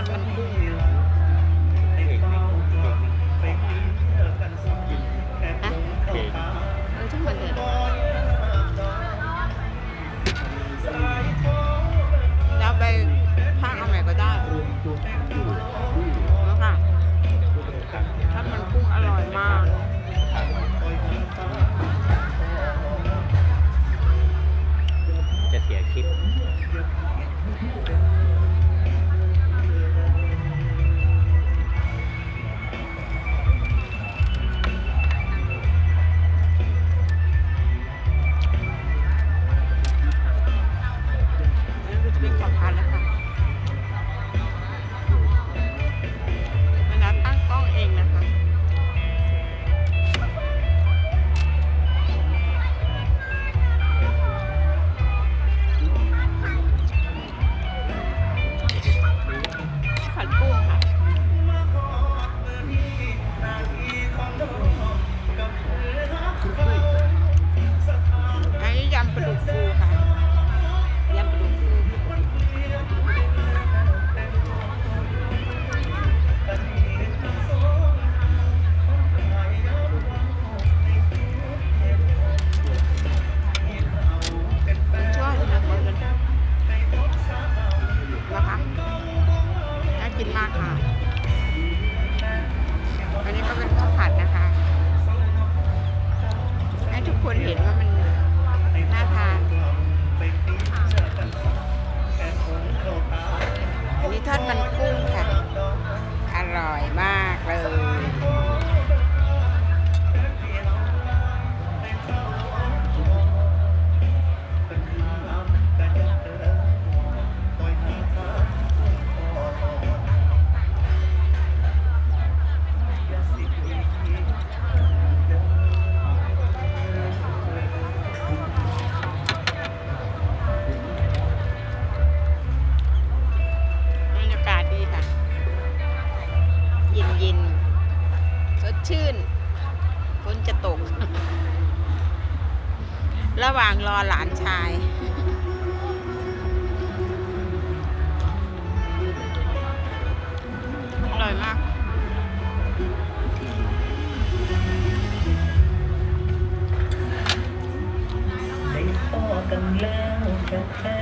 อนมันกุ้ง ชื่นฝนจะตก ระหว่างรอหลานชาย อร่อยมากกำลังจะเธอ